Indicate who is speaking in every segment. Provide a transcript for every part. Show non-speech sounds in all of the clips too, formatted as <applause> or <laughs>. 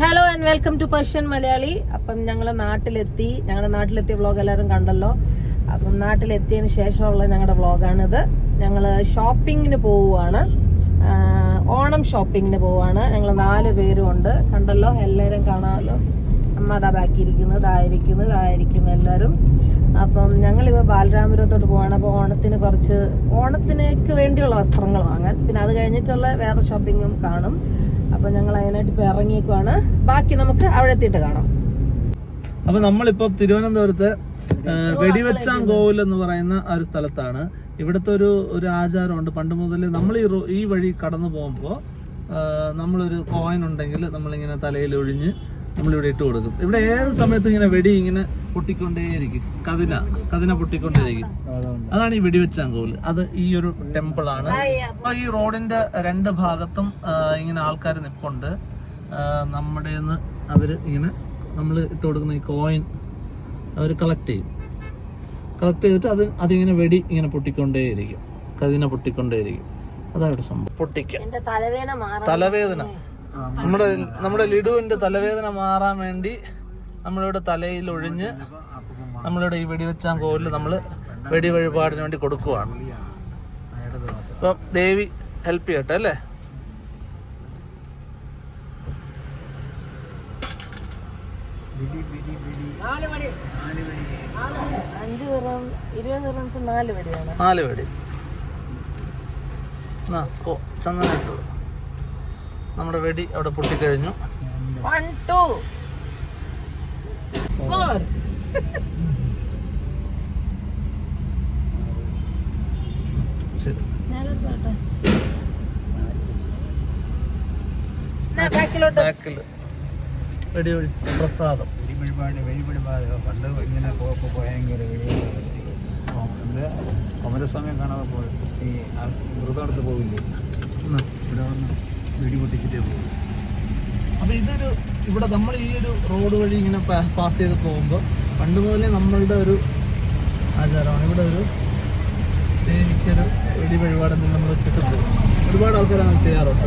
Speaker 1: Hello and welcome to Persian Malayali അപ്പം ഞങ്ങൾ നാട്ടിലെത്തി. ഞങ്ങളുടെ നാട്ടിലെത്തിയ വ്ളോഗ് എല്ലാവരും കണ്ടല്ലോ. അപ്പം നാട്ടിലെത്തിയതിന് ശേഷമുള്ള ഞങ്ങളുടെ വ്ളോഗാണിത് ഞങ്ങൾ ഷോപ്പിങ്ങിന് പോവുകയാണ് ഓണം ഷോപ്പിങ്ങിന് പോവുകയാണ് ഞങ്ങൾ നാല് പേരും ഉണ്ട്. കണ്ടല്ലോ? എല്ലാവരും കാണാമല്ലോ? അമ്മ അതാ ബാക്കിയിരിക്കുന്നത് ഇതായിരിക്കുന്നു ഇതായിരിക്കുന്നു എല്ലാവരും. അപ്പം ഞങ്ങളിപ്പോൾ ബാലരാമപുരത്തോട്ട് പോവാണ്. അപ്പോൾ ഓണത്തിന് കുറച്ച് ഓണത്തിനേക്ക് വേണ്ടിയുള്ള വസ്ത്രങ്ങൾ വാങ്ങാൻ. പിന്നെ അത് കഴിഞ്ഞിട്ടുള്ള വേറെ ഷോപ്പിങ്ങും കാണും. അപ്പോൾ ഞങ്ങൾ അതിനായിട്ട് ഇപ്പോൾ ഇറങ്ങിയേക്കുവാണ്. ബാക്കി നമുക്ക് അവിടെ എത്തിയിട്ട് കാണാം.
Speaker 2: അപ്പൊ നമ്മളിപ്പോ തിരുവനന്തപുരത്ത് ആ, വെടിവെച്ചാൻ കോവിൽ എന്ന് പറയുന്ന ഒരു സ്ഥലത്താണ്. ഇവിടുത്തെ ഒരു ഒരു ആചാരമുണ്ട്. പണ്ട് മുതൽ നമ്മൾ ഈ ഈ വഴി കടന്നു പോകുമ്പോൾ നമ്മളൊരു കോയിൻ ഉണ്ടെങ്കിൽ നമ്മളിങ്ങനെ തലയിൽ ഒഴിഞ്ഞ് നമ്മളിവിടെ ഇട്ട് കൊടുക്കും. ഇവിടെ ഏത് സമയത്തും ഇങ്ങനെ വെടി ഇങ്ങനെ പൊട്ടിക്കൊണ്ടേയിരിക്കും. കതിന കതിന പൊട്ടിക്കൊണ്ടേയിരിക്കും. അതാണ് ഈ വെടിവെച്ച അങ്കോൽ അത് ഈ ഒരു ടെമ്പിൾ ആണ് അപ്പൊ ഈ റോഡിന്റെ രണ്ട് ഭാഗത്തും ഇങ്ങനെ ആൾക്കാർ നിപ്പുണ്ട്. നമ്മുടെ അവർ ഇങ്ങനെ നമ്മൾ ഇട്ട് കൊടുക്കുന്ന ഈ കോയിൻ അവർ കളക്ട് ചെയ്യും. കളക്ട് ചെയ്തിട്ട് അത് അതിങ്ങനെ വെടി ഇങ്ങനെ പൊട്ടിക്കൊണ്ടേയിരിക്കും. കതിന പൊട്ടിക്കൊണ്ടേയിരിക്കും. അതാണ് സംഭവം. പൊട്ടിക്കുക
Speaker 1: തലവേദന
Speaker 2: നമ്മുടെ നമ്മുടെ ലിഡുവിന്റെ തലവേദന മാറാൻ വേണ്ടി നമ്മളിവിടെ തലയിൽ ഒഴിഞ്ഞ് നമ്മളിവിടെ ഈ വെടിവെച്ചാൻ കോവിൽ നമ്മൾ വെടി വഴിപാടിന് വേണ്ടി കൊടുക്കുവാണ്. അപ്പം ദേവി ഹെൽപ്പ് ചെയ്യട്ടെ അല്ലേ?
Speaker 1: അഞ്ച് ഇരുപത് നാല് വെടിയാണ്.
Speaker 2: നാല് വെടി. ചന്ദന ഇട്ടു. നമ്മുടെ വെടി അവിടെ പൊട്ടിക്കഴിഞ്ഞു
Speaker 1: വൺ ടു ഫോർ
Speaker 2: പ്രസാദം.
Speaker 3: വഴിപാട് വഴിപാട്. പണ്ട് ഇങ്ങനെ ഭയങ്കര സമയം കാണാതെ പോയി. ഈ വ്രതം എടുത്ത്
Speaker 2: പോകില്ലേ
Speaker 3: ഇവിടെ വന്ന് വെടി പൊട്ടിച്ചിട്ടേ പോകും
Speaker 2: അപ്പൊ ഇതൊരു ഇവിടെ നമ്മൾ ഈ ഒരു റോഡ് വഴി ഇങ്ങനെ പാസ് ചെയ്ത് പോകുമ്പോൾ പണ്ട് മുതലേ നമ്മളുടെ ഒരു ആചാരമാണ്. ഇവിടെ ഒരു ദേവിക്കൊരു വെടി വഴിപാട് എന്തെങ്കിലും നമ്മൾ കിട്ടുന്നത് ഒരുപാട് ആൾക്കാർ അങ്ങനെ ചെയ്യാറുണ്ട്.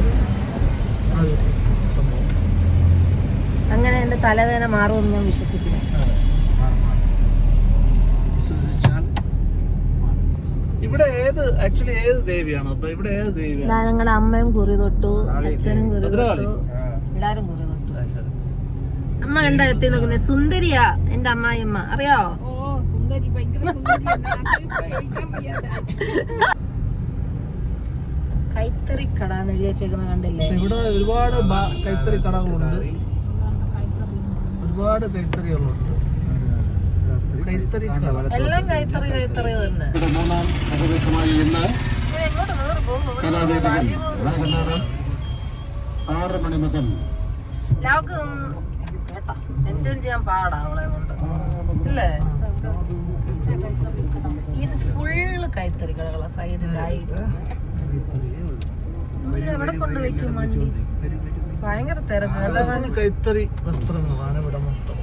Speaker 1: അങ്ങനെ എന്റെ തലവേദന മാറുമെന്ന് ഞാൻ വിശ്വസിക്കുന്നു
Speaker 2: അതെ.
Speaker 3: വിശ്വസിച്ചാൽ
Speaker 2: ഇവിടെ ഏത് ആക്ച്വലി ഏത് ദേവിയാണ്? അപ്പൊ ഇവിടെ ഏത് ദേവിയാണ്?
Speaker 1: ഞങ്ങളുടെ അമ്മയും കുറി തൊട്ടു അച്ഛനും കുറി. തൊട്ടു എല്ലാരും കുറി തൊട്ടു. അമ്മ കണ്ട എത്തി നോക്കുന്നത് സുന്ദരിയാ എന്റെ അമ്മായിയമ്മ. അറിയാവോ കൈത്തറി കട എന്ന് എഴുതി വെച്ചേക്കുന്ന കണ്ടില്ലേ?
Speaker 2: ഇവിടെ ഒരുപാട് കൈത്തറി കടകളുണ്ട്. ഒരുപാട് കൈത്തറികളുണ്ട്.
Speaker 1: എല്ലാം കൈത്തറി കൈത്തറി തന്നെ.
Speaker 3: മൂന്നാം ഇന്ന്. ആറ് മണി മുതൽ
Speaker 1: ലാവക്ക് കേട്ടാ. എൻജോയ് ചെയ്യാൻ പാടാ അവളെ കൊണ്ട്. ഇല്ലേ? ഇത് ഫുള്ള് കൈത്തറി കടകളാ സൈഡിലായിട്ട് എവിടെ കൊണ്ട് വെക്കും വണ്ടി ഭയങ്കര തിരക്ക് കേട്ടോ.
Speaker 2: അതാണ് കൈത്തറി വസ്ത്രങ്ങളാണ് ഇവിടെ മൊത്തം.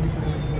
Speaker 1: Thank you.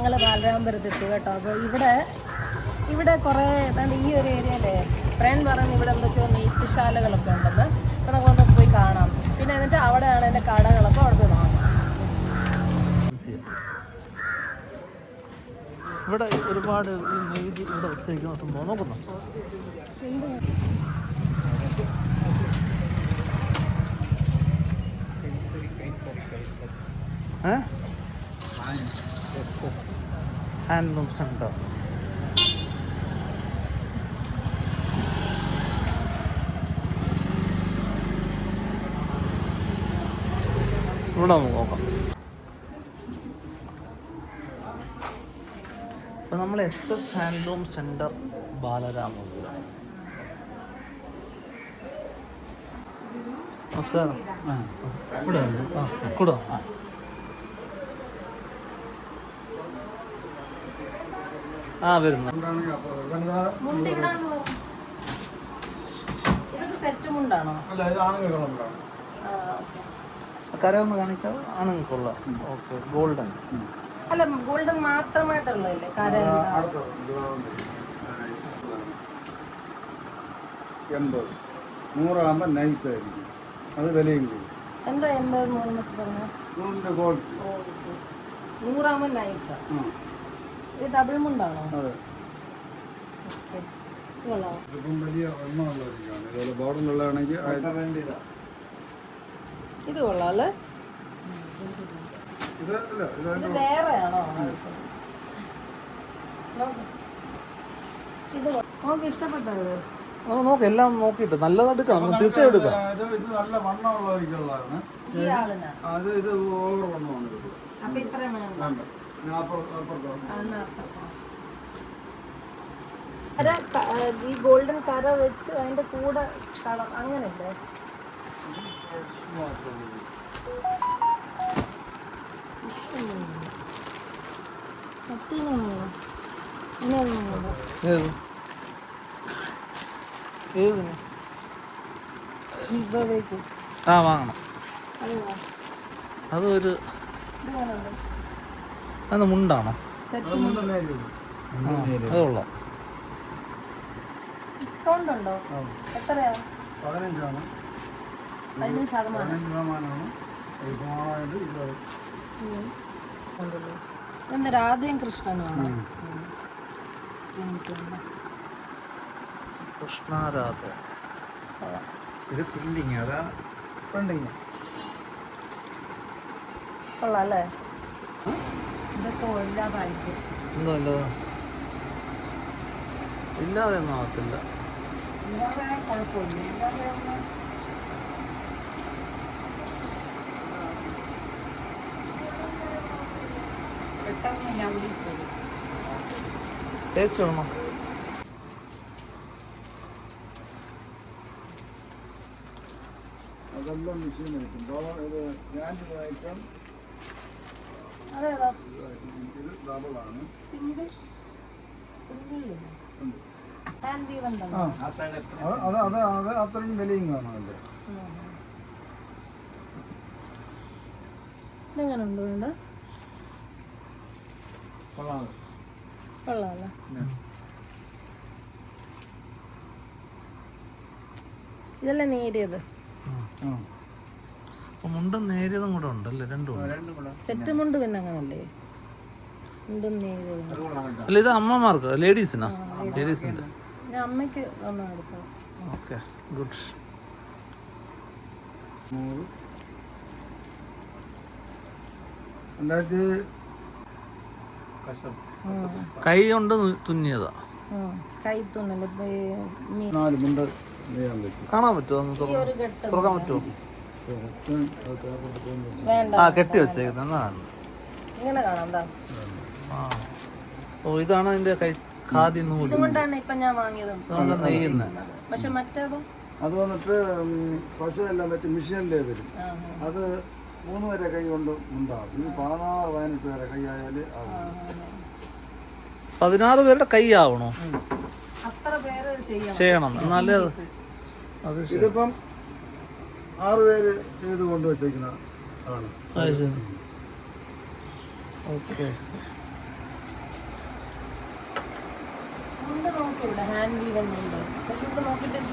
Speaker 1: ഞങ്ങൾ ബാലരാമപുരത്ത് എത്തി കേട്ടോ. അപ്പോൾ ഇവിടെ ഇവിടെ കുറേ ഏതാണ്ട് ഈ ഒരു ഏരിയയിലെ ഫ്രണ്ട് പറഞ്ഞ് ഇവിടെ എന്തൊക്കെയോ നെയ്ത്തുശാലകളൊക്കെ ഉണ്ടെന്ന്. അപ്പോൾ നമുക്കൊന്ന് പോയി കാണാം. പിന്നെ എന്നിട്ട് അവിടെയാണ് എന്റെ കടകളൊക്കെ അവിടെ പോയി വാങ്ങാം
Speaker 2: ഇവിടെ ഒരുപാട് നെയ്ത് ഇവിടെ വെച്ചേക്കുന്ന സംഭവം നോക്കുന്നു? ഹാൻഡ്ലൂം സെന്റർ ഇവിടെ നമുക്ക് നോക്കാം. അപ്പോൾ നമ്മൾ S S handloom centre Balaramapuram. നമസ്കാരം. ആ കൂടെ. ആ കൂടെ വാ. ആ ആ വരുന്നു
Speaker 1: മുണ്ട് ഇടാണല്ലോ ഇതൊക്കെ സെറ്റ് മുണ്ടാണോ
Speaker 3: അല്ല ഇത് ആണുങ്ങളുണ്ടാവും
Speaker 1: ആ, okay.
Speaker 2: വരുന്നു. ഒന്ന് കാണിക്കാം ആണെങ്കിൽ കൊള്ളാം. Okay golden.
Speaker 1: അല്ല ഗോൾഡൻ മാത്രമായിട്ടുള്ളതല്ലേ? കര
Speaker 3: എൺപത്. നൂറാകുമ്പോൾ നൈസ് ആയിരിക്കും. അത് വിലയും ചെയ്യും
Speaker 1: എന്താ എൺപത് നൂറെന്നൊക്കെ പറഞ്ഞു?
Speaker 3: നൂറിന്റെ ക്വാളിറ്റി
Speaker 1: നൂറാകുമ്പോൾ നൈസാ
Speaker 3: ആ.
Speaker 1: ഇത് ഡബിൾ മുണ്ടാണോ
Speaker 3: അതെ.
Speaker 1: ഓക്കെ. കൊള്ളാം.
Speaker 3: ഇതിപ്പം വലിയ ഇതുപോലെ
Speaker 1: ഇത് കൊള്ളാം അല്ലേ
Speaker 3: ഇത് അല്ല ഇത്
Speaker 1: വേറെയാണോ? നോക്ക്. ഇത് നോക്ക് ഇഷ്ടപ്പെട്ടോ ഇത്
Speaker 2: നോക്ക് എല്ലാം നോക്കിയിട്ട് നല്ലത് എടുക്കാം നമുക്ക് തീർച്ചയായും എടുക്കാം.
Speaker 3: ഇത് ഇത് നല്ല വണ്ണമുള്ളതായിരിക്കുള്ളതാണ്
Speaker 1: ഈ ആളിനാ?
Speaker 3: അത് ഇത് ഓവർ വണ്ണമാണ് ഇത്
Speaker 1: അപ്പൊ ഇത്രയും വേണ്ട. കര ഈ ഗോൾഡൻ കര വെച്ച് അതിന്റെ കൂടെ കളർ അങ്ങനെയല്ലേ.
Speaker 2: ആ വാങ്ങണം? അതൊരു? അത് മുണ്ടാണോ. അത് കൊള്ളാം.
Speaker 1: ഡിസ്കൗണ്ട് ഉണ്ടോ? എത്രയാ?
Speaker 3: പതിനഞ്ചാണ്
Speaker 1: പതിനഞ്ച് ശതമാനം.
Speaker 3: ശതമാനമാണ്. ഇരുപത്.
Speaker 1: രാധയും കൃഷ്ണനുമാണോ
Speaker 2: കൃഷ്ണാരാധ.
Speaker 1: കൊള്ളാം.
Speaker 3: ഇത് പ്രിന്റിങ് അതാ പ്രിന്റിങ്
Speaker 1: കൊള്ളാം അല്ലേ?
Speaker 2: എന്തോ ഇല്ലത് ഇല്ലാതെ ഒന്നും ആകത്തില്ല തേച്ച് വേണം
Speaker 3: അതെല്ലാം മെഷീൻ ആയിട്ടുണ്ടോ ഇത്
Speaker 1: ഞാൻ
Speaker 3: ഇത് ഡബിളാണ്
Speaker 1: സിംഗിൾ.
Speaker 3: അത് അത് അത് അത്രയും വിലയും കാണും
Speaker 1: വേണ്ട കൊള്ളാമല്ലേ ഇതല്ലേ നേരിയത്?
Speaker 3: ആ.
Speaker 2: മുണ്ടും നേരിയതും കൂടെ ഉണ്ടല്ലേ? രണ്ടും ഉണ്ട്.
Speaker 3: രണ്ടും
Speaker 1: സെറ്റ് മുണ്ട് പിന്നെ അങ്ങനല്ലേ? മുണ്ടും നേരിയത്.
Speaker 2: അല്ല ഇത് അമ്മമാർക്ക് ലേഡീസിനാ? ലേഡീസിന്റെ.
Speaker 1: ഞാൻ അമ്മയ്ക്ക്
Speaker 2: ഓക്കെ ഗുഡ്. കൈ കൊണ്ട് തുന്നിയതാ.
Speaker 1: കൈ
Speaker 3: തുന്നൽ
Speaker 2: കാണാൻ പറ്റുമോ? തുറക്കാൻ പറ്റുമോ? ആ കെട്ടി വെച്ചേക്കുന്നത് എന്നാ
Speaker 1: ഇങ്ങനെ കാണാം
Speaker 2: ആ. ഓ ഇതാണ് അതിന്റെ കൈ ഖാദി നൂൽ.
Speaker 1: ഇതുകൊണ്ടാണ് ഇപ്പൊ ഞാൻ വാങ്ങിയത്.
Speaker 2: നമ്മൾ നെയ്യുന്നത്
Speaker 1: പക്ഷെ മറ്റേതോ?
Speaker 3: അത് വന്നിട്ട് പശുവെല്ലാം വെച്ച് മെഷീനിലേ വരും.
Speaker 1: ആ,
Speaker 3: അത് മൂന്ന് വരെ കൈ കൊണ്ട് ഉണ്ടാവും. ഇനി പതിനാറ് പതിനെട്ട് വരെ കൈ ആയാൽ
Speaker 2: പതിനാറ് പേരുടെ കൈ ആവണോ?
Speaker 1: ചെയ്യണം.
Speaker 2: ചെയ്യണം. എന്നാലേ അത്
Speaker 3: ഇതിപ്പം ആറ് പേര് ചെയ്ത് കൊണ്ടുവച്ചേക്കുന്ന ആണ്
Speaker 2: ഓക്കെ.
Speaker 1: ഇവിടെ ഹാൻഡ് വീവൻ ഇവിടെ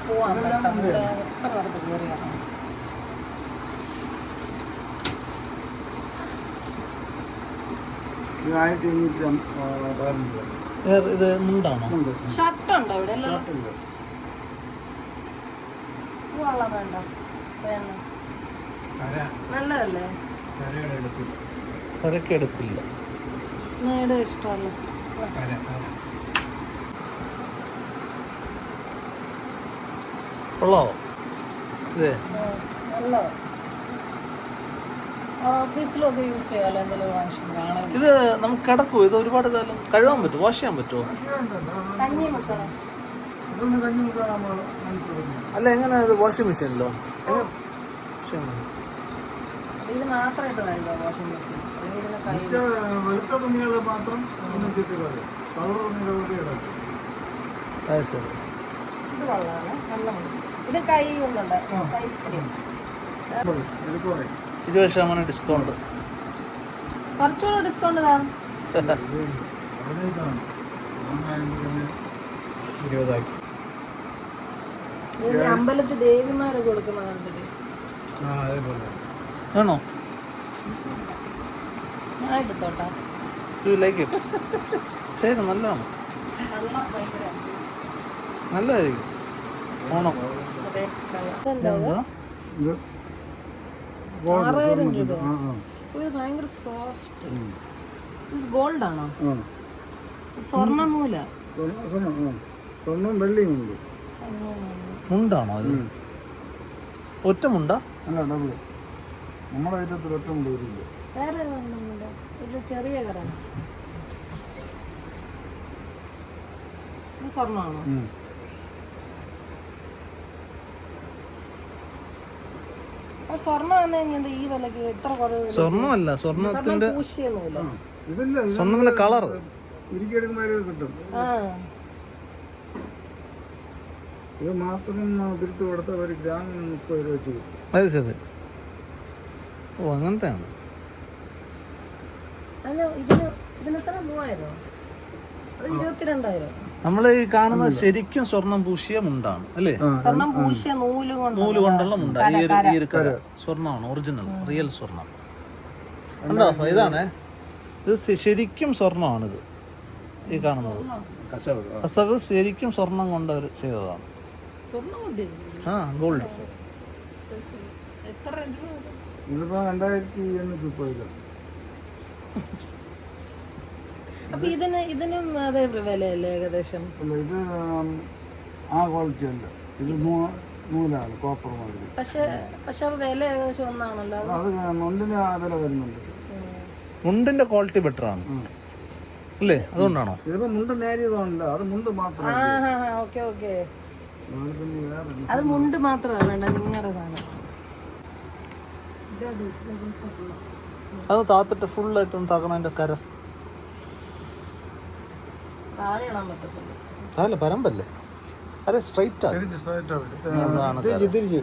Speaker 1: പോവാം. എത്ര കയറിയാണ്
Speaker 3: ഇത് ആയിരത്തി അഞ്ഞൂറ്റി പതിനഞ്ച്.
Speaker 2: ഇത് മുണ്ടാണോ?
Speaker 3: ഉണ്ട്
Speaker 1: ഷർട്ട് ഉണ്ടോ ഇവിടെ? വേണ്ട വേണ്ട. നല്ലതല്ലേ?
Speaker 2: സരക്കെടുപ്പില്ല
Speaker 1: നേടെ ഇഷ്ടമല്ല
Speaker 2: കൊള്ളാവോ ഇതേ.
Speaker 1: നല്ല ഓഫീസിലൊക്കെ യൂസ് ചെയ്യാമല്ലോ എന്തെങ്കിലും ഫംഗ്ഷൻ കാണാൻ
Speaker 2: ഇത് നമുക്ക് കിടക്കുമോ ഇത് ഒരുപാട് കാലം കഴുകാൻ പറ്റുമോ? വാഷ് ചെയ്യാൻ പറ്റുമോ?
Speaker 1: കഞ്ഞി വെക്കണം.
Speaker 2: അല്ല എങ്ങനെ ഇത് വാഷിംഗ് മെഷീനിലോ
Speaker 1: ഇത് മാത്രമായിട്ട് വേണ്ടോ വാഷിംഗ് മെഷീൻ ഇതിനെ കൈ
Speaker 3: വെളുത്ത തുണികൾ മാത്രം ഒന്നും ചുറ്റി കളയും. കളർ തുണികൾ കൂടി ഇടാം
Speaker 2: അത് ശരി.
Speaker 1: ഇത് കൊള്ളാണ് നല്ല. ഇത് കൈ കൊണ്ടുണ്ട്. കൈ
Speaker 3: ഇത് കുറേ.
Speaker 2: ഇരുപത് ശതമാനം ഡിസ്കൗണ്ട്
Speaker 1: കുറച്ചുകൂടെ ഡിസ്കൗണ്ട് താ
Speaker 3: ഇരുപതാക്കി.
Speaker 1: അമ്പലത്തിൽ ദേവിമാരെ കൊടുക്കുന്ന കണ്ടിട്ട്
Speaker 2: ആണോ? ലൈക്ക് ഇറ്റ് ശരി നല്ലതാണ്.
Speaker 1: നല്ല ഭയങ്കര
Speaker 2: നല്ലതായിരിക്കും ഓണം
Speaker 1: അതെ ഇത്? ആറായിരം രൂപ ഭയങ്കര സോഫ്റ്റ് ഇത് ഗോൾഡ് ആണോ? സ്വർണ നൂല
Speaker 3: സ്വർണം സ്വർണം വെള്ളിയും ഉണ്ട്.
Speaker 2: മുണ്ടാണോ ഇത് ഒറ്റ മുണ്ട
Speaker 3: അല്ല ഡബിൾ. നമ്മുടെ ഐറ്റത്തിൽ ഒറ്റ മുണ്ട് വരില്ല
Speaker 1: വേറെ ഏതൊന്നുമില്ല. ഇത് ചെറിയ സ്വർണമാണോ?
Speaker 2: സ്വർണമല്ല സ്വർണത്തിന്റെ
Speaker 1: പൂശിയൊന്നുമില്ല.
Speaker 3: ഇതില്ല
Speaker 2: സ്വർണത്തിന്റെ കളർ
Speaker 3: ഉരുക്കിയെടുക്കുമ്പോൾ കിട്ടും.
Speaker 1: ആ.
Speaker 3: ഇത് മാത്രം തിരുത്ത് കൊടുത്ത ഒരു ഗ്രാമിന് മുപ്പത് രൂപ വെച്ച് കിട്ടും.
Speaker 2: അത് ശരി. ഓ
Speaker 1: മൂവായിരോ? അത്
Speaker 2: നമ്മൾ ഈ കാണുന്നത് ശരിക്കും സ്വർണം പൂശിയ മുണ്ടാണ് അല്ലേ?
Speaker 1: സ്വർണം പൂശിയ നൂൽ കൊണ്ട്
Speaker 2: നൂൽ കൊണ്ടുള്ള മുണ്ട ഈ ഒരു ഈ ഒരു കര. സ്വർണമാണ് ഒറിജിനൽ റിയൽ സ്വർണം ഉണ്ടോ ഇതാണ്. ഇത് ശരിക്കും സ്വർണമാണിത്. ഈ കാണുന്നത്. കസവ് ശരിക്കും സ്വർണം കൊണ്ട് അവർ ചെയ്തതാണ്. ആ ഗോൾഡ്?
Speaker 3: ഇതിപ്പോ രണ്ടായിരത്തി എണ്ണൂറ്റി മുപ്പത് രൂപ.
Speaker 1: അപ്പൊ ഇതിന് ഇതിനും അതേ വിലയല്ലേ ഏകദേശം?
Speaker 3: അല്ല ഇത് ആ ക്വാളിറ്റി അല്ല ഇത് നൂലാണ് കോപ്പർ മാതിരി.
Speaker 1: പക്ഷെ പക്ഷെ വില ഏകദേശം ഒന്നാണല്ലോ.
Speaker 3: അത് ആ വില വരുന്നുണ്ട്.
Speaker 2: മുണ്ടിന്റെ ക്വാളിറ്റി ബെറ്റർ ആണ്. അല്ലേ? അതുകൊണ്ടാണോ?
Speaker 3: ഇതിപ്പോ മുണ്ട് നേരിയതാണല്ലോ അത് മുണ്ട് മാത്രം
Speaker 1: ഓക്കെ ഓക്കെ. അത് മുണ്ട് മാത്രമാണ് വേണ്ട നിങ്ങളുടെ സാധനം
Speaker 2: അത് താത്തിട്ട് ഫുള്ളായിട്ട് താക്കണം അതിന്റെ കര
Speaker 1: പറ്റത്തില്ല.
Speaker 2: പരമ്പല്ലേ? അതെ സ്ട്രൈറ്റ്.
Speaker 3: തിരിച്ച് തിരിച്ച്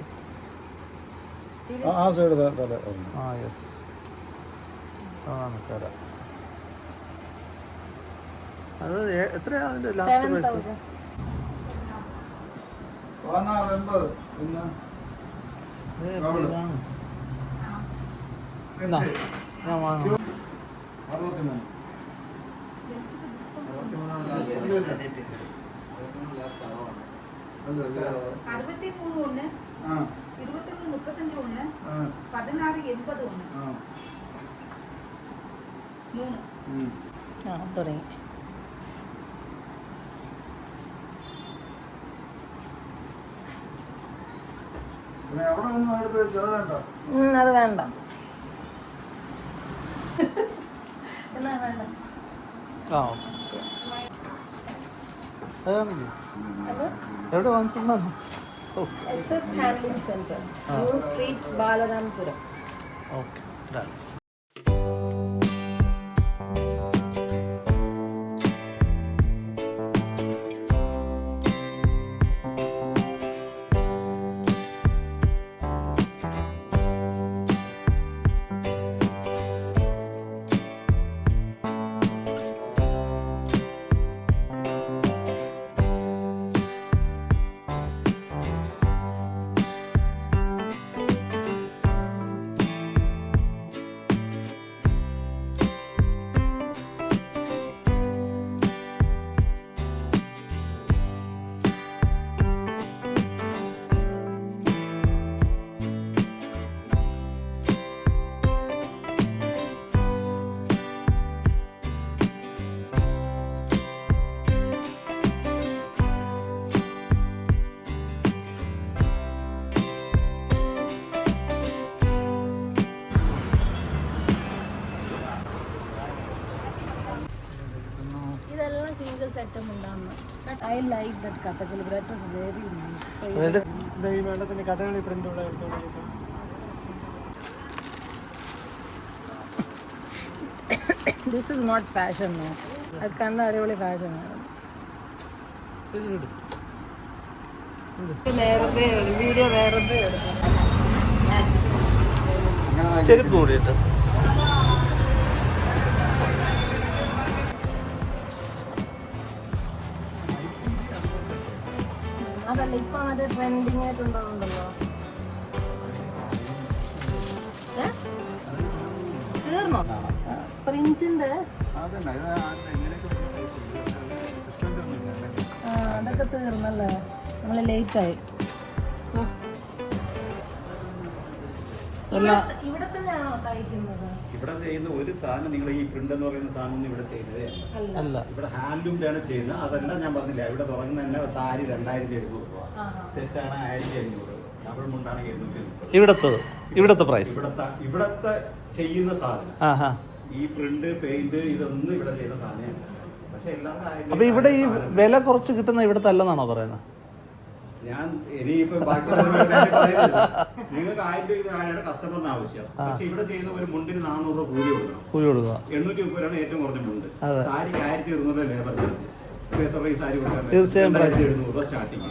Speaker 3: ആ- ആ സൈഡ് തല
Speaker 2: ആ യെസ് അതാണ് കര. അത് എത്രയാണ് എത്രയാ അതിന്റെ ലാസ്റ്റ് പ്രൈസ് பதினாறு எண்பது. என்ன?
Speaker 3: அறுபத்தி மூணு.
Speaker 4: அறுபத்தி மூணு ஒன்று இருபத்தொன்று முப்பத்தஞ்சு ஒன்று பதினாறு எண்பது ஒன்று மூணு.
Speaker 1: தொடங்கி. അത് വേണ്ട. എന്നാ വേണ്ട?
Speaker 2: ആ എവിടെ വാങ്ങിച്ചതാണ് O.
Speaker 1: S S handling centre new street Balaramapuram.
Speaker 2: Okay
Speaker 1: like that Kathakali that was very
Speaker 2: അതായത്
Speaker 3: ഈ വെള്ളത്തിന് കഥകളി പ്രിന്റ് ഉള്ള എടുത്തോളൂ
Speaker 1: ദിസ് ഇസ് നോട്ട് ഫാഷൻ അത് കണ്ട അടിപൊളി ഫാഷനാണ് നേരത്തെ വീഡിയോ നേരത്തെ
Speaker 2: ചെരുപ്പ് കൂടിയിട്ട്.
Speaker 1: ഇപ്പൊ മറ്റേ ട്രെൻഡിങ് ആയിട്ടുണ്ടല്ലോ ഏ? തീർന്നോ? പ്രിന്റിന്റെ? അതൊക്കെ തീർന്നല്ലേ? നമ്മൾ ലേറ്റ് ആയി ഇവിടെ തന്നെയാണോ തയ്ക്കുന്നത്?
Speaker 5: ഇവിടെ ചെയ്യുന്ന ഒരു സാധനം നിങ്ങൾ ഈ പ്രിന്റ് എന്ന് പറയുന്ന സാധനം ഒന്നും ഇവിടെ ചെയ്യുന്നത്
Speaker 1: അല്ല.
Speaker 2: അല്ല
Speaker 5: ഇവിടെ ഹാൻഡ്ലൂമിലാണ് ചെയ്യുന്നത്. അതെല്ലാം ഞാൻ പറഞ്ഞില്ല ഇവിടെ തുടങ്ങുന്ന തന്നെ സാരി രണ്ടായിരം രൂപ. സെറ്റാണ് ആയിരത്തി അഞ്ഞൂറ്. ഡബിൾ മുണ്ടാണ് എഴുന്നൂറ്റി എഴുപത്.
Speaker 2: ഇവിടത്തത് ഇവിടത്തെ പ്രൈസ്
Speaker 5: ഇവിടത്തെ ഇവിടത്തെ ചെയ്യുന്ന സാധനം.
Speaker 2: ആഹാ.
Speaker 5: ഈ പ്രിന്റ് പെയിന്റ് ഇതൊന്നും ഇവിടെ ചെയ്യുന്ന സാധനമല്ല എല്ലാം ആയിരം
Speaker 2: അപ്പൊ ഇവിടെ ഈ വില കുറച്ച് കിട്ടുന്ന ഇവിടത്തെ അല്ലെന്നാണോ പറയുന്നത്?
Speaker 5: ഞാൻ ഇനിയിപ്പോ ബാക്കി. നിങ്ങൾക്ക് ആയിരം രൂപ കസ്റ്റമറിന് ആവശ്യം പക്ഷെ ഇവിടെ ചെയ്യുന്ന ഒരു മുണ്ടിന് നാനൂറ് രൂപ കൂലി കൊടുക്കണം.
Speaker 2: കൂലി കൊടുക്കുക.
Speaker 5: എണ്ണൂറ്റി മുപ്പത് രൂപയാണ് ഏറ്റവും കുറഞ്ഞ മുണ്ട്. സാരിക്ക് ആയിരത്തി ഇരുന്നൂറ് ലേബർ ചാർജ് ഇപ്പൊ എത്ര ഈ സാരി കൊടുക്കാൻ
Speaker 2: തീർച്ചയായും
Speaker 5: സ്റ്റാർട്ടിങ്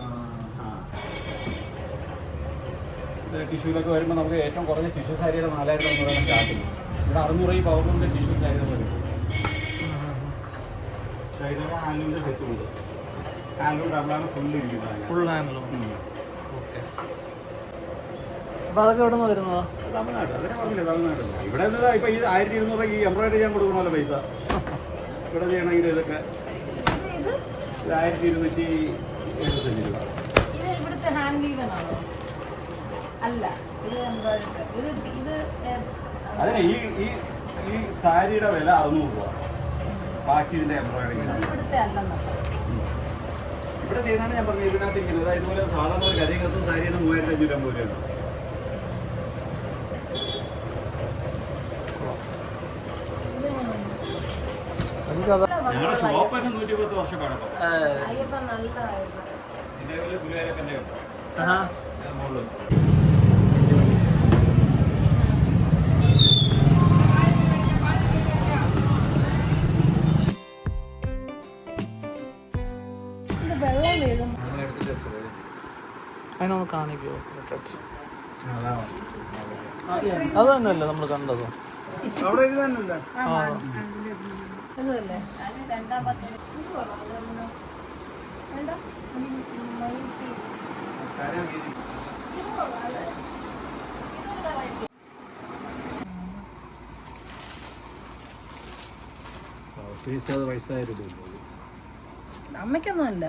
Speaker 5: ടിഷ്യൂലൊക്കെ വരുമ്പോൾ നമുക്ക് ഏറ്റവും കുറഞ്ഞ ടിഷ്യൂ സാരിയുടെ നാലായിരത്തി അഞ്ഞൂറാണ് സ്റ്റാർട്ടിങ്. ഇവിടെ അറുന്നൂറ് ഈ പൗഡറിന്റെ ടിഷ്യൂ സാരി വരും ഇതൊക്കെ ഹാൻഡ്ലൂമിന്റെ സെറ്റും ഉണ്ട്. ഹാൻഡ്ലൂം ഡബിളാണ് ഫുള്ള് ഇരിക്കുന്നത്
Speaker 2: ഫുൾ ഹാൻഡിലും. ഓക്കെ. അപ്പൊ അതൊക്കെ എവിടെ നിന്ന് വരുന്നതാ?
Speaker 5: തമിഴ്നാട്. അതിനെ പറഞ്ഞില്ലേ തമിഴ്നാട്. ഇവിടെ നിന്ന് ഇപ്പൊ ഈ ആയിരത്തി ഇരുന്നൂറ് ഈ എംബ്രോയിഡറി ചെയ്യാൻ കൊടുക്കണമല്ലോ പൈസ? ഇവിടെ ചെയ്യണമെങ്കിൽ ഇതൊക്കെ.
Speaker 1: ഇത് ഇത്
Speaker 5: ഇത് ആയിരത്തി ഇരുന്നൂറ്റി എഴുപത്തഞ്ച് രൂപ
Speaker 1: ഇത് ഇവിടുത്തെ ഹാൻഡ് വീവൻ ആണോ അല്ല ഇത് എംബ്രോയിഡറി ഇത് ഇത് ഏ,
Speaker 5: അതിന് ഈ ഈ ഈ സാരിയുടെ വില അറുന്നൂറ് രൂപ. ബാക്കി ഇതിന്റെ എംബ്രോയിഡറി
Speaker 1: ഇത് ഇവിടുത്തെ അല്ലെന്നല്ല.
Speaker 5: ഇവിടെ ചെയ്യുന്നതാണ് ഞാൻ പറഞ്ഞത് ഇതിനകത്ത് ഇരിക്കുന്നത് അതായത് ഇതുപോലെ സാധാരണ ഒരു കരി കസം സാരിയാണ് മൂവായിരത്തി അഞ്ഞൂറ്റി അമ്പത് രൂപയാണ് ഞങ്ങളുടെ ഷോപ്പ് തന്നെ നൂറ്റി പത്ത് വർഷം പഴക്കം
Speaker 1: അയ്യപ്പ
Speaker 5: മുകളിൽ
Speaker 2: അതിനൊന്ന് കാണിക്കുമോ അത് തന്നെയല്ലേ നമ്മൾ കണ്ടത്? ആ
Speaker 1: ഇതല്ലേ രണ്ടാമത്തെ ഇത് കൊള്ളാം ഇതൊന്ന്. വേണ്ട ഉം, മയിൽപ്പീലി. ഇത് കൊള്ളാം അല്ലേ? ഇതൊരു variety.
Speaker 5: വയസ്സായ രൂപ
Speaker 1: അമ്മയ്ക്കൊന്നും അല്ല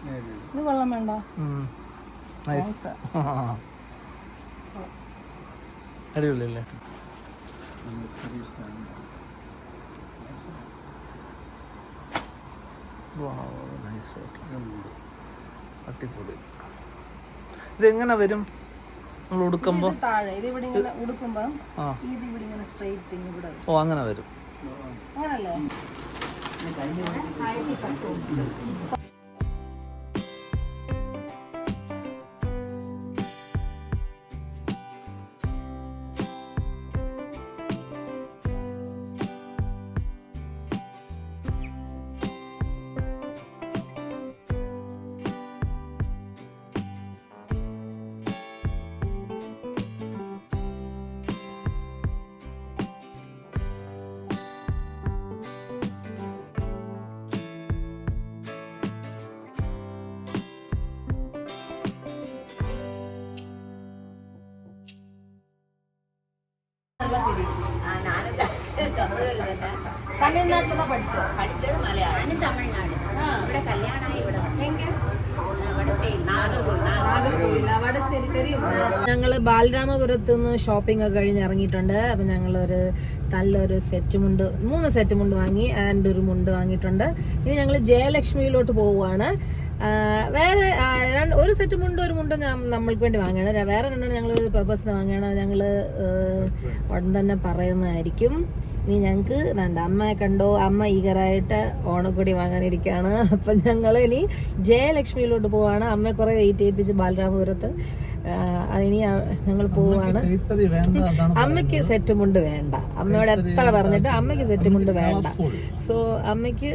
Speaker 1: ഇത് കൊള്ളാൻ വേണ്ട.
Speaker 2: നൈസ് <laughs> അടിപൊളിയല്ലേ? നൈസ് അടിപൊളി. ഇതെങ്ങനെ വരും? നമ്മൾ ഉടുക്കുമ്പോൾ
Speaker 1: താഴെ ഇത് ഇവിടെ ഇങ്ങനെ ഉടുക്കുമ്പോ
Speaker 2: ആ.
Speaker 1: ഇത് ഇവിടെ ഇങ്ങനെ സ്ട്രെയിറ്റ് ഇവിടെ
Speaker 2: ഓ അങ്ങനെ വരും.
Speaker 1: അങ്ങനല്ലേ? തമിഴ്നാട്ടിലൊക്കെ പഠിച്ചത്
Speaker 6: പഠിച്ചത് മലയാളം. ഞാനും തമിഴ്നാട്. ഇവിടെ കല്യാണമായി ഇവിടെ.
Speaker 1: ഞങ്ങൾ ബാലരാമപുരത്ത് നിന്ന് ഷോപ്പിംഗ് ഒക്കെ കഴിഞ്ഞ് ഇറങ്ങിയിട്ടുണ്ട്. അപ്പൊ ഞങ്ങളൊരു നല്ലൊരു സെറ്റ് മുണ്ട് മൂന്ന് സെറ്റ് മുണ്ട് വാങ്ങി ആൻഡ് ഒരു മുണ്ട് വാങ്ങിയിട്ടുണ്ട്. ഇനി ഞങ്ങൾ ജയലക്ഷ്മിയിലോട്ട് പോവുകയാണ്. വേറെ ഒരു സെറ്റ് മുണ്ട് ഒരു മുണ്ട് ഞാൻ നമ്മൾക്ക് വേണ്ടി വാങ്ങണം വേറെ രണ്ടെണ്ണം ഞങ്ങൾ ഒരു പർപ്പസിന് വാങ്ങണം ഞങ്ങൾ ഉടൻ തന്നെ പറയുന്നതായിരിക്കും. ഇനി ഞങ്ങൾക്ക് വേണ്ട. അമ്മയെ കണ്ടോ? അമ്മ ഈഗറായിട്ട് ഓണക്കൊടി വാങ്ങാനിരിക്കുകയാണ് അപ്പം ഞങ്ങൾ ഇനി ജയലക്ഷ്മിയിലോട്ട് പോവാണ്. അമ്മയെ കുറെ വെയിറ്റ് ചെയ്യിപ്പിച്ച് ബാലരാമപുരത്ത്. അതിനി ഞങ്ങൾ പോവാണ്.
Speaker 2: വേണ്ട
Speaker 1: അമ്മയ്ക്ക് സെറ്റ് മുണ്ട് വേണ്ട. അമ്മയോട് എത്ര പറഞ്ഞിട്ട് അമ്മയ്ക്ക് സെറ്റ് മുണ്ട് വേണ്ട. സോ അമ്മയ്ക്ക്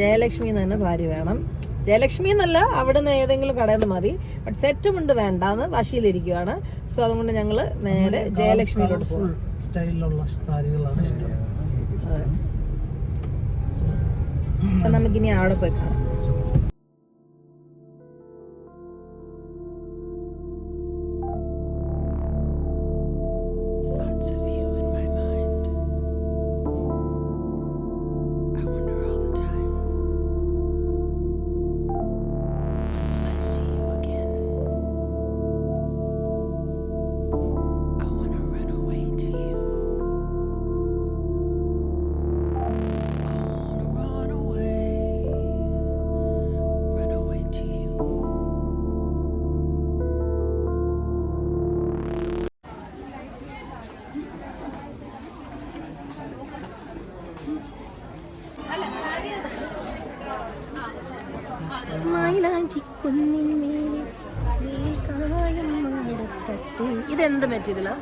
Speaker 1: ജയലക്ഷ്മി തന്നെ സാരി വേണം. ജയലക്ഷ്മി എന്നല്ല അവിടുന്ന് ഏതെങ്കിലും കടയിൽ നിന്ന് മതി. ബട്ട് സെറ്റ് മുണ്ട് വേണ്ടാന്ന് വശിയിലിരിക്കുവാണ് സോ അതുകൊണ്ട് ഞങ്ങൾ നേരെ ജയലക്ഷ്മിയിലോട്ട് പോകും
Speaker 2: സ്റ്റൈലിലുള്ള സാരികളാണ് ഇഷ്ടം.
Speaker 1: അതെ. അപ്പൊ നമുക്കിനി അവിടെ പോയി കാണാം. ഇതെന്ത് മെറ്റീരിയലാ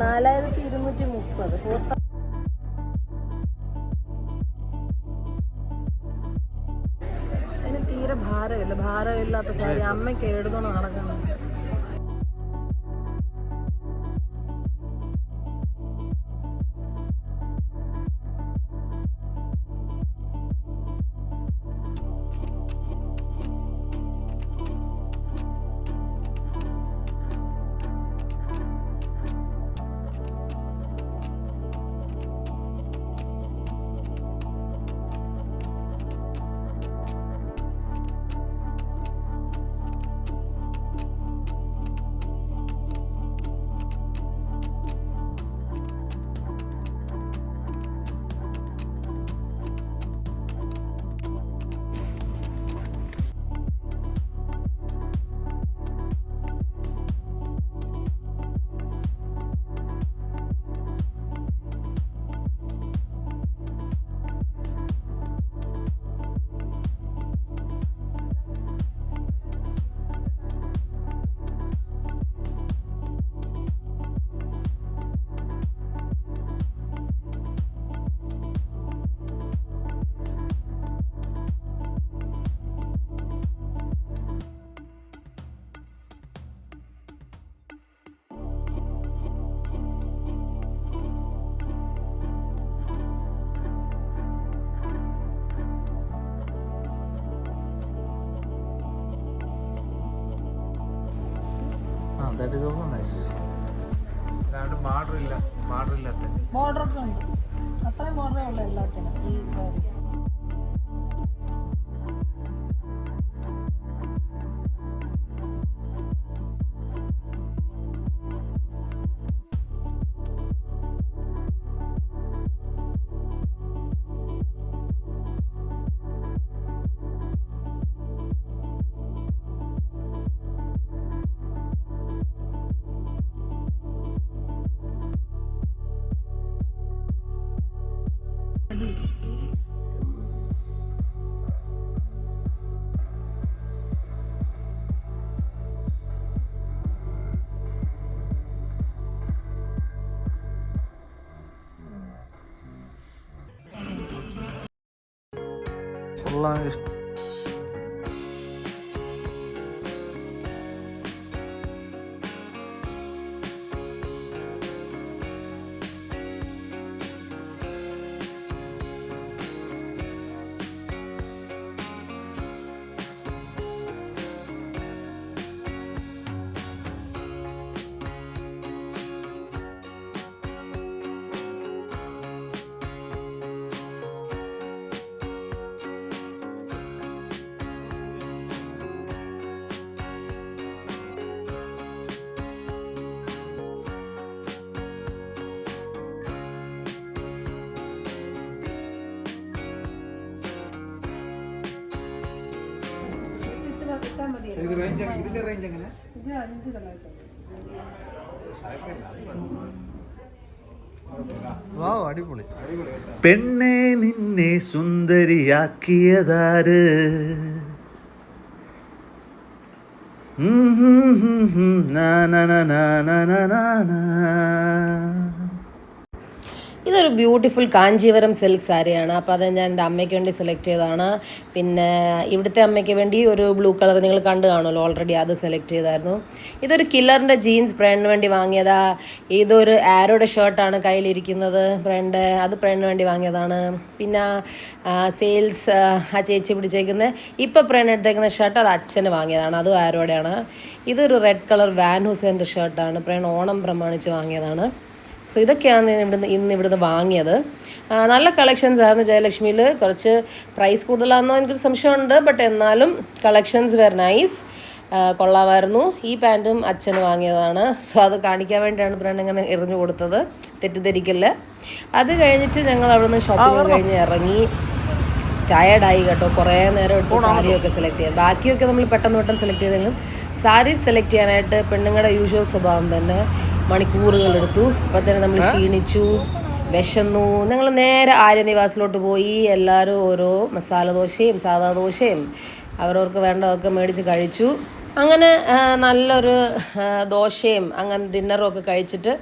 Speaker 1: നാലായിരത്തി ഇരുന്നൂറ്റി മുപ്പത് ഫോർ അതിന് തീരെ ഭാരമില്ല. ഭാരമില്ലാത്ത സാരി. അമ്മയ്ക്ക് എടുത്തോണ്ട് നടക്കണം
Speaker 2: that is also nice
Speaker 3: border ഇല്ല ബാർഡർ ഇല്ലാത്ത.
Speaker 1: ബോർഡർ ഒക്കെ ഉണ്ട്. അത്രയും ബോർഡറേ ഉള്ളൂ എല്ലാത്തിനും. ഈ സാരി
Speaker 2: കൊള്ളാൻ
Speaker 3: റേഞ്ച് ഇതിന്റെ റേഞ്ച് എങ്ങനെ ഇത്
Speaker 2: അടിപൊളി പെണ്ണെ നിന്നെ സുന്ദരിയാക്കിയതാര് ഹും na na na na na na
Speaker 1: ഇതൊരു ബ്യൂട്ടിഫുൾ കാഞ്ചീവരം സിൽക്ക് സാരിയാണ്. അപ്പോൾ അത് ഞാൻ എന്റെ അമ്മയ്ക്ക് വേണ്ടി സെലക്ട് ചെയ്തതാണ്. പിന്നെ ഇവിടുത്തെ അമ്മയ്ക്ക് വേണ്ടി ഒരു ബ്ലൂ കളർ നിങ്ങൾ കണ്ടു കാണുമല്ലോ ഓൾറെഡി അത് സെലക്ട് ചെയ്തായിരുന്നു. ഇതൊരു കില്ലറിന്റെ ജീൻസ് ബ്രാൻഡിന് വേണ്ടി വാങ്ങിയതാ. ഇതൊരു ആരോയുടെ ഷർട്ടാണ് കയ്യിലിരിക്കുന്നത് ബ്രാൻഡ് അത് ബ്രാൻഡിന് വേണ്ടി വാങ്ങിയതാണ്. പിന്നെ സെയിൽസ് ആ ചേച്ചി പിടിച്ചേക്കുന്ന ഇപ്പോൾ ബ്രാൻഡ് എടുത്തേക്കുന്ന ഷർട്ട് അത് അച്ഛന് വാങ്ങിയതാണ്. അതും ആരോടെയാണ്. ഇതൊരു റെഡ് കളർ വാൻ ഹുസൈന്റെ ഷർട്ടാണ് പ്രേൺ ഓണം പ്രമാണിച്ച് വാങ്ങിയതാണ്. സോ ഇതൊക്കെയാണ് ഇവിടുന്ന് ഇന്ന് ഇവിടുന്ന് വാങ്ങിയത്. നല്ല കളക്ഷൻസ് ആയിരുന്നു ജയലക്ഷ്മിയിൽ കുറച്ച് പ്രൈസ് കൂടുതലാണെന്നോ എനിക്കൊരു സംശയമുണ്ട്. ബട്ട് എന്നാലും കളക്ഷൻസ് വെർ നൈസ് കൊള്ളാമായിരുന്നു. ഈ പാന്റും അച്ഛന് വാങ്ങിയതാണ്. സോ അത് കാണിക്കാൻ വേണ്ടിയാണ് ബ്രാൻഡ് ഇങ്ങനെ എറിഞ്ഞു കൊടുത്തത്. തെറ്റിദ്ധരിക്കല്ല. അത് കഴിഞ്ഞിട്ട് ഞങ്ങൾ അവിടുന്ന് ഷോപ്പിംഗ് കഴിഞ്ഞ് ഇറങ്ങി. ടയർഡായി കേട്ടോ. കുറേ നേരം എടുത്ത് സാരിയൊക്കെ സെലക്ട് ചെയ്യാൻ. ബാക്കിയൊക്കെ നമ്മൾ പെട്ടെന്ന് പെട്ടെന്ന് സെലക്ട് ചെയ്തെങ്കിലും സാരി സെലക്ട് ചെയ്യാനായിട്ട് പെണ്ണുങ്ങളുടെ യൂഷ്വൽ സ്വഭാവം തന്നെ. മണിക്കൂറുകൾ എടുത്തു അപ്പോൾ തന്നെ നമ്മൾ ക്ഷീണിച്ചു വിശന്നു. ഞങ്ങൾ നേരെ ആര്യനിവാസിലോട്ട് പോയി. എല്ലാവരും ഓരോ മസാല ദോശയും സാദാ ദോശയും അവരവർക്ക് വേണ്ടതൊക്കെ മേടിച്ച് കഴിച്ചു. അങ്ങനെ നല്ലൊരു ദോശയും അങ്ങനെ ഡിന്നറും ഒക്കെ കഴിച്ചിട്ട്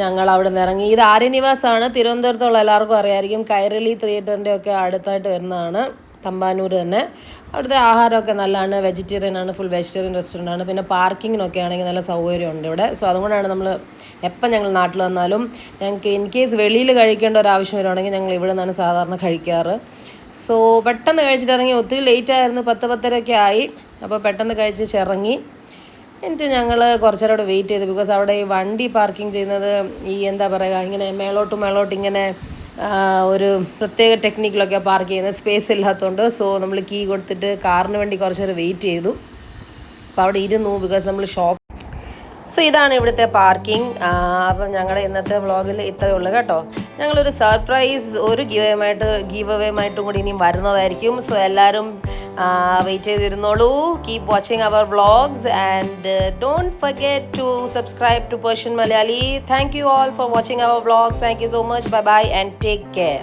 Speaker 1: ഞങ്ങൾ അവിടെ നിന്ന് ഇറങ്ങി. ഇത് ആര്യനിവാസാണ്. തിരുവനന്തപുരത്തുള്ള എല്ലാവർക്കും അറിയാമായിരിക്കും കൈരളി തിയേറ്ററിന്റെ ഒക്കെ അടുത്തായിട്ട് വരുന്നതാണ്. തമ്പാനൂർ തന്നെ. അവിടുത്തെ ആഹാരമൊക്കെ നല്ലതാണ്. വെജിറ്റേറിയൻ ആണ് ഫുൾ വെജിറ്റേറിയൻ റെസ്റ്റോറന്റ് ആണ്. പിന്നെ പാർക്കിങ്ങിനൊക്കെ ആണെങ്കിൽ നല്ല സൗകര്യമുണ്ട് ഇവിടെ. സോ അതുകൊണ്ടാണ് നമ്മൾ എപ്പം ഞങ്ങൾ നാട്ടിൽ വന്നാലും ഞങ്ങൾക്ക് ഇൻ കേസ് വെളിയിൽ കഴിക്കേണ്ട ഒരു ആവശ്യം വരുവാണെങ്കിൽ ഞങ്ങൾ ഇവിടെ നിന്നാണ് സാധാരണ കഴിക്കാറ്. സോ പെട്ടെന്ന് കഴിച്ചിട്ടിറങ്ങി ഒത്തിരി ലേറ്റ് ആയിരുന്നു. പത്ത് പത്തരയൊക്കെ ആയി. അപ്പോൾ പെട്ടെന്ന് കഴിച്ച് ഇറങ്ങി എന്നിട്ട് ഞങ്ങൾ കുറച്ച് നേരം അവിടെ വെയിറ്റ് ചെയ്തു. ബിക്കോസ് അവിടെ ഈ വണ്ടി പാർക്കിംഗ് ചെയ്യുന്നത് ഈ എന്താ പറയുക ഇങ്ങനെ മേളോട്ട് മേളോട്ട് ഇങ്ങനെ ഒരു പ്രത്യേക ടെക്നിക്കിലൊക്കെ പാർക്ക് ചെയ്യുന്നത് സ്പേസ് ഇല്ലാത്തതുകൊണ്ട് സോ നമ്മൾ കീ കൊടുത്തിട്ട് കാറിന് വേണ്ടി കുറച്ചേരം വെയിറ്റ് ചെയ്തു. അപ്പോൾ അവിടെ ഇരുന്നു ബിക്കോസ് നമ്മൾ ഷോപ്പ് സോ ഇതാണ് ഇവിടുത്തെ പാർക്കിംഗ് അപ്പം ഞങ്ങളുടെ ഇന്നത്തെ വ്ളോഗിൽ ഇത്രയേ ഉള്ളൂ കേട്ടോ. ഞങ്ങളൊരു സർപ്രൈസ് ഒരു ഗീവയുമായിട്ട് ഗീവ് കൂടി ഇനിയും വരുന്നതായിരിക്കും. സോ എല്ലാവരും wait ചെയ്തിരുന്നോളൂ. Keep watching our vlogs and don't forget to subscribe to Persian Malayali thank you all for watching our vlogs thank you so much bye bye and take care